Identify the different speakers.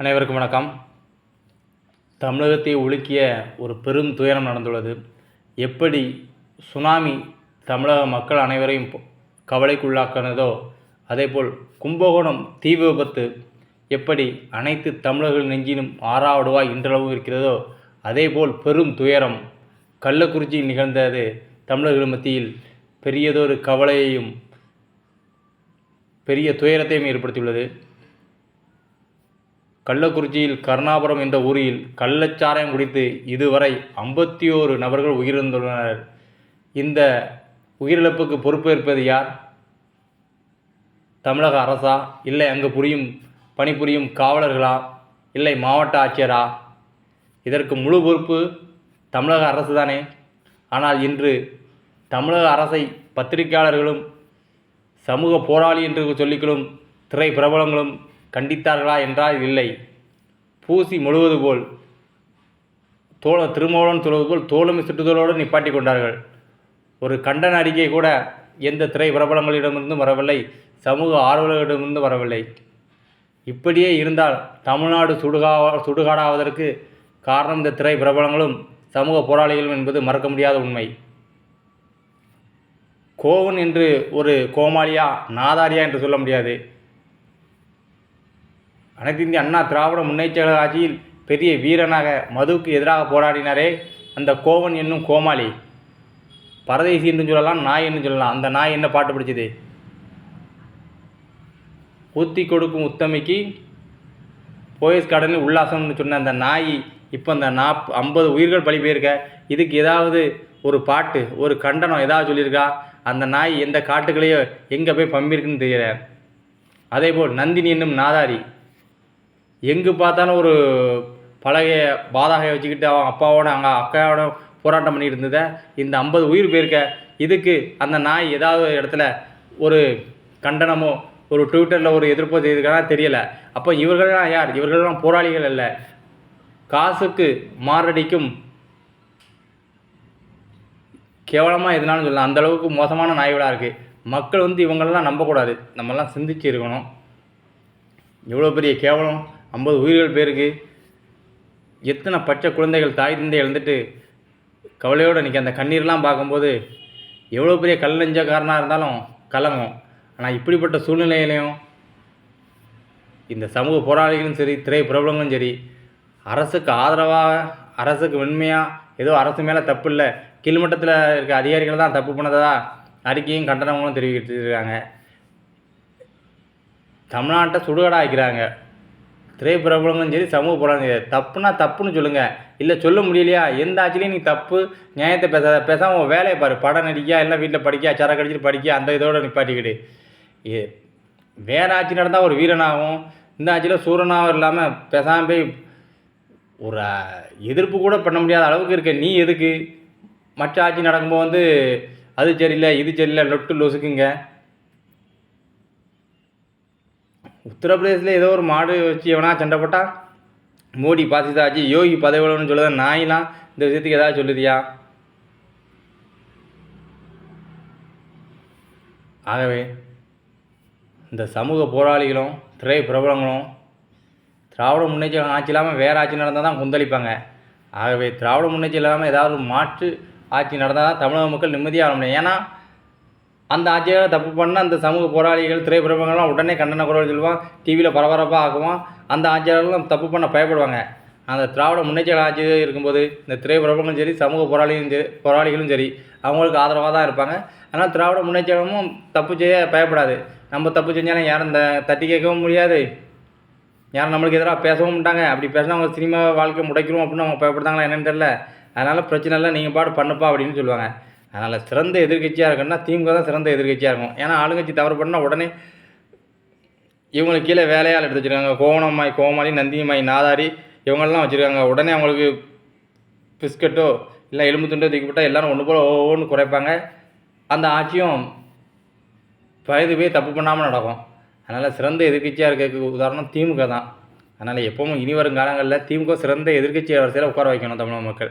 Speaker 1: அனைவருக்கும் வணக்கம். தமிழகத்தை உலுக்கிய ஒரு பெரும் துயரம் நடந்துள்ளது. எப்படி சுனாமி தமிழக மக்கள் அனைவரையும் கவலைக்குள்ளாக்கினதோ அதேபோல் கும்பகோணம் தீ விபத்து எப்படி அனைத்து தமிழர்கள் நெஞ்சிலும் ஆறாவடுவாய் இன்றளவும் இருக்கிறதோ அதேபோல் பெரும் துயரம் கள்ளக்குறிச்சியில் நிகழ்ந்தது தமிழர்கள் மத்தியில் பெரியதொரு கவலையையும் பெரிய துயரத்தையும் ஏற்படுத்தியுள்ளது. கள்ளக்குறிச்சியில் கருணாபுரம் என்ற ஊரில் கள்ளச்சாராயம் குடித்து இதுவரை ஐம்பத்தி ஓரு நபர்கள் உயிரிழந்துள்ளனர். இந்த உயிரிழப்புக்கு பொறுப்பேற்பது யார்? தமிழக அரசா? இல்லை அங்கு புரியும் பணிபுரியும் காவலர்களா? இல்லை மாவட்ட ஆட்சியரா? இதற்கு முழு பொறுப்பு தமிழக அரசு தானே ஆனால் இன்று தமிழக அரசை பத்திரிகையாளர்களும் சமூக போராளி என்று சொல்லிக்கொள்ளும் திரை பிரபலங்களும் கண்டித்தார்களா என்றால் இல்லை. பூசி முழுவது போல் தோள திருமாவளவன் சொல்வது போல் தோளும் சுற்றுதலோடு நிப்பாட்டி கொண்டார்கள். ஒரு கண்டன அறிக்கை கூட எந்த திரை பிரபலங்களிடமிருந்தும் வரவில்லை சமூக ஆர்வலர்களிடமிருந்து வரவில்லை. இப்படியே இருந்தால் தமிழ்நாடு சுடுகா சுடுகாடாவதற்கு காரணம் இந்த திரை பிரபலங்களும் சமூக போராளிகளும் என்பது மறக்க முடியாத உண்மை. கோவன் என்று ஒரு கோமாளியா நாதாரியா என்று சொல்ல முடியாது. அனைத்து இந்திய அண்ணா திராவிட முன்னேற்ற ஆட்சியில் பெரிய வீரனாக மதுவுக்கு எதிராக போராடினாரே அந்த கோவன் என்னும் கோமாளி. பரதேசி என்று சொல்லலாம் நாய் என்று சொல்லலாம். அந்த நாய் என்ன பாட்டு பிடிச்சது? ஊத்தி கொடுக்கும் உத்தமிக்கு போயஸ் கடனில் உல்லாசம்னு சொன்ன அந்த நாய் இப்போ அந்த நாப் ஐம்பது உயிர்கள் பலி போயிருக்க. இதுக்கு ஏதாவது ஒரு பாட்டு ஒரு கண்டனம் ஏதாவது சொல்லியிருக்கா? அந்த நாய் எந்த காட்டுகளையோ எங்கே போய் பம்பிருக்குன்னு தெரியல. அதேபோல் நந்தினி என்னும் நாதாரி. எங்கே பார்த்தாலும் ஒரு பழகைய பாதகையை வச்சுக்கிட்டு அவன் அப்பாவோட அங்கே அக்காவோட போராட்டம் பண்ணிட்டு இருந்ததை இந்த ஐம்பது உயிர் போயிருக்க. இதுக்கு அந்த நாய் ஏதாவது இடத்துல ஒரு கண்டனமோ ஒரு ட்விட்டரில் ஒரு எதிர்ப்பு செய்திருக்கானா தெரியலை. அப்போ இவர்கள்லாம் யார்? இவர்கள்லாம் போராளிகள் அல்ல. காசுக்கு மாரடிக்கும் கேவலமாக எதுனாலும் சொல்லலாம். அந்த அளவுக்கு மோசமான நாய்களாக இருக்குது மக்கள் வந்து இவங்களெல்லாம் நம்பக்கூடாது. நம்மெல்லாம் சிந்திச்சு இருக்கணும். எவ்வளோ பெரிய கேவலம். ஐம்பது உயிர்கள் பேருக்கு. எத்தனை பச்சை குழந்தைகள் தாய் தந்தை இழந்துட்டு கவலையோடு நிற்க அந்த கண்ணீர்லாம் பார்க்கும்போது எவ்வளோ பெரிய கல் நெஞ்சக்காரனாக இருந்தாலும் கலங்கும். ஆனால் இப்படிப்பட்ட சூழ்நிலையிலையும் இந்த சமூக போராளிகளும் சரி திரை பிரபலங்களும் சரி அரசுக்கு ஆதரவாக அரசுக்கு வெண்மையாக ஏதோ அரசு மேலே தப்பு இல்லை கீழ்மட்டத்தில் இருக்க அதிகாரிகள் தான் தப்பு பண்ணதா அறிக்கையும் கண்டனங்களும் தெரிவிக்கிட்டு இருக்காங்க தமிழ்நாட்டை சுடுகாடா ஆக்கிறாங்க திரைப்பிரபலங்களும் சரி சமூக போராட்டம் சரி தப்புனா தப்புன்னு சொல்லுங்கள் இல்லை சொல்ல முடியலையா? எந்த ஆட்சிலையும் நீ தப்பு நியாயத்தை பேசாத பேசாமல் உன் வேலையை பாரு. படம் நடிக்க எல்லாம் வீட்டில் படிக்க சரக்கு அடிச்சிட்டு படிக்க அந்த இதோட நிப்பாட்டிக்கிடு. ஏ வேறு ஆட்சி நடந்தால் ஒரு வீரனாகவும் இந்த ஆட்சியில் சூரனாகவும் இல்லாமல் பேசாமல் போய் ஒரு எதிர்ப்பு கூட பண்ண முடியாத அளவுக்கு இருக்க. நீ எதுக்கு? மற்ற ஆட்சி நடக்கும்போது வந்து அது சரியில்லை இது சரியில்லை லொட்டு லொசுக்குங்க. உத்தரப்பிரதேசில் ஏதோ ஒரு மாடு வச்சு எவனா சண்டை போட்டா மோடி பாசிதாச்சு யோகி பதவின்னு சொல்லுத நாயெலாம் இந்த விஷயத்துக்கு ஏதாவது சொல்லுதியா? ஆகவே இந்த சமூக போராளிகளும் திரை பிரபலங்களும் திராவிட முன்னேற்ற ஆட்சி இல்லாமல் வேறு ஆட்சி நடந்தால் தான் கொந்தளிப்பாங்க. ஆகவே திராவிட முன்னேற்றம் இல்லாமல் ஏதாவது ஒரு மாற்று ஆட்சி நடந்தால் தான் தமிழக மக்கள் நிம்மதியாக முடியும். ஏன்னா அந்த ஆட்சியாளர் தப்பு பண்ண அந்த சமூக போராளிகள் திரைப்பிரபங்கள்லாம் உடனே கண்டன குரல் சொல்லுவான் டிவியில் பரபரப்பாக ஆக்குவான். அந்த ஆட்சியாளர்களும் தப்பு பண்ண பயப்படுவாங்க. அந்த திராவிட முன்னேற்ற ஆட்சி இருக்கும்போது இந்த திரைப்பிரபலங்களும் சரி சமூக போராளிகளும் சரி போராளிகளும் சரி அவங்களுக்கு ஆதரவாக தான் இருப்பாங்க. ஆனால் திராவிட முன்னேற்றமும் தப்பு செய்ய பயப்படாது. நம்ம தப்பு செஞ்சாலும் யாரும் த தட்டி கேட்கவும் முடியாது. யாரும் நம்மளுக்கு எதிராக பேசவும் மாட்டாங்க. அப்படி பேசினா அவங்க சினிமா வாழ்க்கை முடைக்கிறோம் அப்படின்னு அவங்க பயப்படுத்தாங்களா என்னன்னு தெரில அதனால் பிரச்சனை இல்லை நீங்கள் பாடு பண்ணுப்பா அப்படின்னு சொல்லுவாங்க. அதனால் சிறந்த எதிர்க்கட்சியாக இருக்குன்னா திமுக தான் சிறந்த எதிர்க்கட்சியாக இருக்கும். ஏன்னா ஆளுங்கட்சி தவறு பண்ணால் உடனே இவங்களுக்கு கீழே வேலையால் எடுத்து வச்சுருக்காங்க. கோவணம்மாய் கோமாளி நந்தினிமாய் நாதாரி இவங்கெல்லாம் வச்சுருக்காங்க. உடனே அவங்களுக்கு பிஸ்கட்டோ இல்லை எலும்பு துண்டோ தூக்கி எல்லோரும் ஒன்று போல் ஒவ்வொன்று குறைப்பாங்க. அந்த ஆட்சியும் பயந்து போய் தப்பு பண்ணாமல் நடக்கும். அதனால் சிறந்த எதிர்க்கட்சியாக இருக்கிறதுக்கு உதாரணம் திமுக தான். அதனால் எப்பவும் இனி வரும் காலங்களில் திமுக சிறந்த எதிர்கட்சி வரிசையில் உட்கார வைக்கணும் தமிழக மக்கள்.